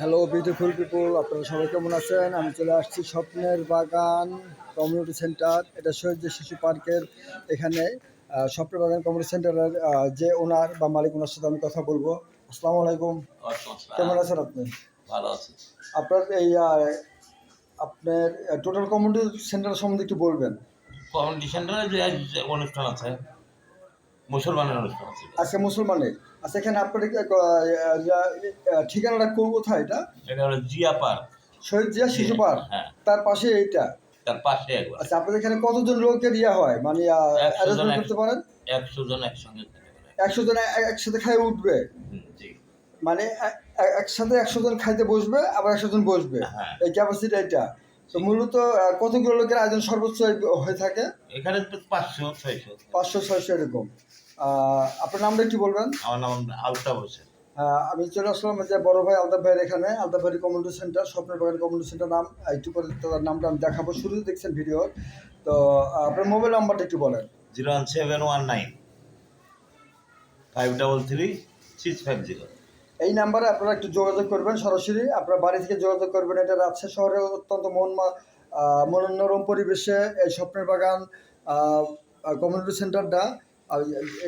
Hello beautiful পিপুল আপনারা সবাই কেমন আছেন? আমি চলে আসছি স্বপ্নের বাগান কমিউনিটি সেন্টার এটা শহীদ শিশু পার্কের এখানে স্বপ্নের বাগান কমিউনিটি সেন্টারের যে ওনার বা মালিক ওনার সাথে আমি কথা বলব। আসসালামু আলাইকুম। কেমন আছেন আপনি? ভালো আছে। আপনার এই আপনার টোটাল কমিউনিটি সেন্টার সম্বন্ধে একটু বলবেন। কমিউনিটি সেন্টারে যে অনুষ্ঠান আছে মুসলমানের অনুষ্ঠান আজকে মুসলমানের। আচ্ছা এখানে আপনার ঠিকানাটা কোন কোথায় এটা? এটা হলো জিয়া পার্ক। শহীদ জিয়া শিশু পার্ক? হ্যাঁ। তার পাশে এইটা? তার পাশে আচ্ছা আপনাদের এখানে কতজন লোকের ইয়ে হয়? মানে একশো জন অ্যারেঞ্জমেন্ট করতে পারেন? একশো জন একসঙ্গে একশো জন একসাথে খাই উঠবে? মানে একসাথে একশো জন খাইতে বসবে আবার একশো জন বসবে? হ্যাঁ। এই ক্যাপাসিটি এটা তো মূলত কতগুলো লোকের আয়োজন সর্বোচ্চ হয়ে থাকে? এখানে পাঁচশো ছয়শো। পাঁচশো ছয়শো এরকম। আপনার নামটা একটু বলবেন? আমার নাম আলতাফ হোসেন। আমি চলে আসলাম যে বড় ভাই আলতাফ ভাইয়ের এখানে আলতাফ ভাই কমিউনিটি সেন্টার স্বপ্নের বাগান কমিউনিটি সেন্টার নাম একটু করে তার নামটা আমি দেখাবো। শুরুতে দেখছেন ভিডিও তো আপনার মোবাইল নাম্বারটা একটু বলেন। Zero one seven one nine five double three six five zero. এই নাম্বারে আপনারা একটু যোগাযোগ করবেন সরাসরি। আপনার বাড়ি থেকে যোগাযোগ করবেন। এটা রাজশাহী শহরে অত্যন্ত মন মনোরম পরিবেশে এই স্বপ্নের বাগান কমিউনিটি সেন্টারটা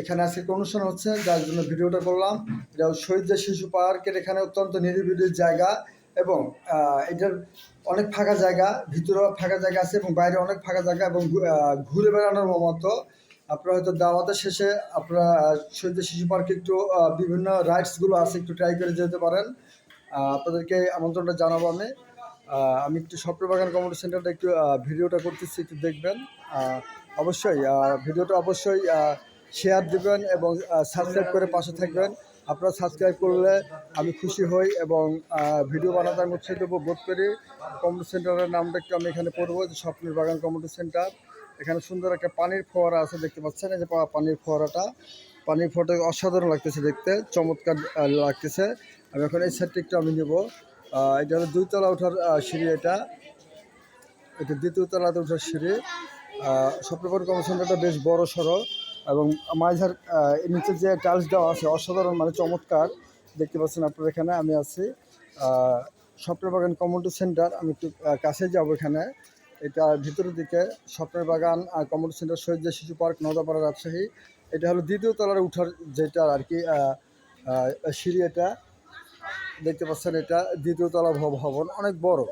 এখানে আজকে অনুষ্ঠান হচ্ছে, যার জন্য ভিডিওটা করলাম। এটা শহীদ যে শিশু পার্কের এখানে অত্যন্ত নিরিবিলি জায়গা এবং এটার অনেক ফাঁকা জায়গা ভিতরেও ফাঁকা জায়গা আছে এবং বাইরে অনেক ফাঁকা জায়গা এবং ঘুরে বেড়ানোর মতো। আপনারা হয়তো দাওয়াতের শেষে আপনারা শহীদ শিশু পার্কে একটু বিভিন্ন রাইডসগুলো আছে, একটু ট্রাই করে যেতে পারেন। আপনাদেরকে আমন্ত্রণটা জানাব আমি। আমি একটু স্বপ্ন বাগান কমিউনিটি সেন্টারটা একটু ভিডিওটা করতেছি, একটু দেখবেন। অবশ্যই ভিডিওটা অবশ্যই শেয়ার দিবেন এবং সাবস্ক্রাইব করে পাশে থাকবেন। আপনারা সাবস্ক্রাইব করলে আমি খুশি হই এবং ভিডিও বানাতে আমি উৎসাহিত বোধ করি। কমিউনিটি সেন্টারের নামটা একটু আমি এখানে পড়ব, যে স্বপ্নের বাগান কমিউনিটি সেন্টার এখানে সুন্দর একটা পানির ফোয়ারা আছে, দেখতে পাচ্ছেন? এই যে পানির ফোয়ারাটা। পানির ফোয়ারাটা অসাধারণ লাগতেছে দেখতে, চমৎকার লাগতেছে। আমি এখন এই সাইডটা একটু আমি নেব। এটা হলো দুইতলা ওঠার সিঁড়ি এটা। এটা দ্বিতীয় তলাতে ওঠার সিঁড়ি। স্বপ্নপুর কমিশনটা বেশ বড় সড়ো এবং মাঝার নিচে যে টাইলস দেওয়া আছে, অসাধারণ মানে চমৎকার। দেখতে পাচ্ছেন আপনার এখানে, আমি আছি। স্বপ্নের বাগান কমিউনিটি সেন্টার, আমি একটু কাছে যাব এখানে। এটা ভিতরের দিকে স্বপ্নের বাগান কমিউনিটি সেন্টার শহীদ শিশু পার্ক নদাপাড়া রাজশাহী। এটা হলো দ্বিতীয় তলার উঠার যেটা আর কি সিঁড়ি এটা। দেখতে পাচ্ছেন এটা, দ্বিতীয় তলা ভবন। অনেক বড়।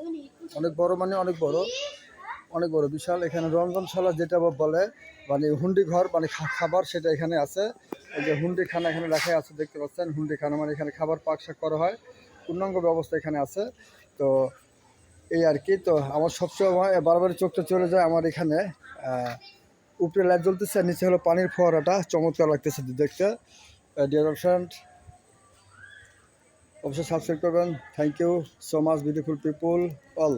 অনেক বড় মানে অনেক বড়। অনেক বড় বিশাল। এখানে রন্ধনশালা যেটা বলে মানে হুন্ডি ঘর মানে খাবার সেটা এখানে আছে। এই যে হুন্ডি খানা এখানে লেখা আছে, দেখতে পাচ্ছেন? হুন্ডি খানা মানে এখানে খাবার পাক শাক করা হয়। পূর্ণাঙ্গ ব্যবস্থা এখানে আছে। তো এই আর কি, তো আমার সবসময় বারবার চোখটা চলে যায় আমার এখানে। উপরে লাইট জ্বলতেছে, আর নিচে হলো পানির ফোয়ারাটা। চমৎকার লাগতেছে দেখতে। ডিয়ার ফ্রেন্ড অবশ্যই সাবস্ক্রাইব করবেন। Thank you so much beautiful people all